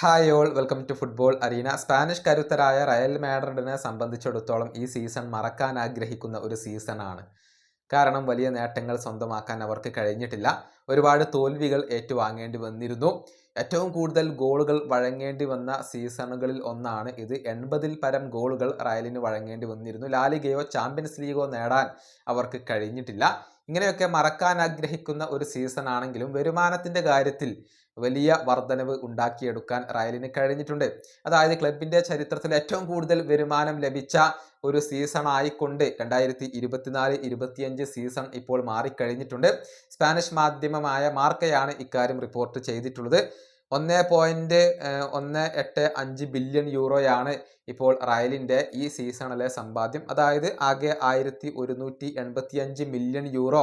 Hi all welcome to football arena Spanish കരുത്തരായ Real മാഡ്രിഡിനെ സംബന്ധിച്ചിടത്തോളം ഈ സീസൺ മറക്കാൻ ആഗ്രഹിക്കുന്ന ഒരു സീസണാണ് കാരണം വലിയ നേട്ടങ്ങൾ സ്വന്തമാക്കാൻ അവർക്ക് കഴിഞ്ഞിട്ടില്ല. ഒരുപാട് തോൽവികൾ ഏറ്റുവാങ്ങേണ്ടി വന്നിരുന്നു. ഏറ്റവും കൂടുതൽ ഗോളുകൾ വഴങ്ങേണ്ടി വന്ന സീസണുകളിൽ ഒന്നാണ് ഇത്. എൺപതിൽ പരം ഗോളുകൾ റയലിന് വഴങ്ങേണ്ടി വന്നിരുന്നു. ലാലിഗയോ ചാമ്പ്യൻസ് ലീഗോ നേടാൻ അവർക്ക് കഴിഞ്ഞിട്ടില്ല. ഇങ്ങനെയൊക്കെ മറക്കാൻ ആഗ്രഹിക്കുന്ന ഒരു സീസൺ ആണെങ്കിലും വരുമാനത്തിന്റെ കാര്യത്തിൽ വലിയ വർധനവ് ഉണ്ടാക്കിയെടുക്കാൻ റയലിന് കഴിഞ്ഞിട്ടുണ്ട്. അതായത് ക്ലബിന്റെ ചരിത്രത്തിൽ ഏറ്റവും കൂടുതൽ വരുമാനം ലഭിച്ച ഒരു സീസൺ ആയിക്കൊണ്ട് രണ്ടായിരത്തി ഇരുപത്തിനാല് ഇരുപത്തിയഞ്ച് സീസൺ ഇപ്പോൾ മാറിക്കഴിഞ്ഞിട്ടുണ്ട്. സ്പാനിഷ് മാധ്യമമായ മാർക്കയാണ് ഇക്കാര്യം റിപ്പോർട്ട് ചെയ്തിട്ടുള്ളത്. ഒന്ന് പോയിന്റ് ഒന്ന് എട്ട് അഞ്ച് ബില്യൺ യൂറോയാണ് ഇപ്പോൾ റയലിന്റെ ഈ സീസണിലെ സമ്പാദ്യം. അതായത് ആകെ ആയിരത്തി ഒരുന്നൂറ്റി എൺപത്തി അഞ്ച് മില്യൺ യൂറോ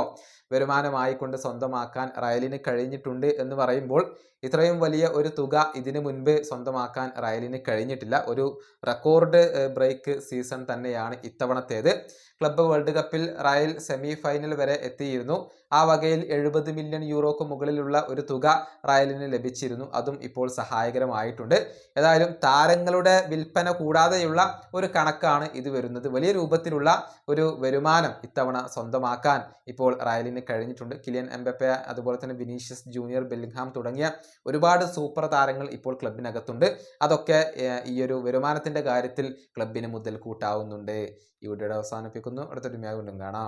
വരുമാനമായിക്കൊണ്ട് സ്വന്തമാക്കാൻ റയലിന് കഴിഞ്ഞിട്ടുണ്ട് എന്ന് പറയുമ്പോൾ ഇത്രയും വലിയ ഒരു തുക ഇതിനു മുൻപ് സ്വന്തമാക്കാൻ റയലിന് കഴിഞ്ഞിട്ടില്ല. ഒരു റെക്കോർഡ് ബ്രേക്ക് സീസൺ തന്നെയാണ് ഇത്തവണത്തേത്. ക്ലബ്ബ് വേൾഡ് കപ്പിൽ റയൽ സെമി ഫൈനൽ വരെ എത്തിയിരുന്നു. ആ വകയിൽ എഴുപത് മില്യൺ യൂറോക്ക് മുകളിലുള്ള ഒരു തുക റയലിന് ലഭിച്ചിരുന്നു. അതും ഇപ്പോൾ സഹായകരമായിട്ടുണ്ട്. ഏതായാലും താരങ്ങളുടെ വിൽപ്പന കൂടാതെയുള്ള ഒരു കണക്കാണ് ഇത് വരുന്നത്. വലിയ രൂപത്തിലുള്ള ഒരു വരുമാനം ഇത്തവണ സ്വന്തമാക്കാൻ ഇപ്പോൾ റയലിന് കഴിഞ്ഞിട്ടുണ്ട്. കിലിയൻ എംബപ്പെ അതുപോലെ തന്നെ വിനീഷ്യസ് ജൂനിയർ ബെല്ലിംഗ്ഹാം തുടങ്ങിയ ഒരുപാട് സൂപ്പർ താരങ്ങൾ ഇപ്പോൾ ക്ലബിനകത്തുണ്ട്. അതൊക്കെ ഈ ഒരു വരുമാനത്തിന്റെ കാര്യത്തിൽ ക്ലബിന് മുതൽ കൂട്ടാവുന്നുണ്ട് വീഡിയോയുടെ അവസാനിപ്പിക്കുന്നു. അടുത്തൊരു വീണ്ടും കാണാം.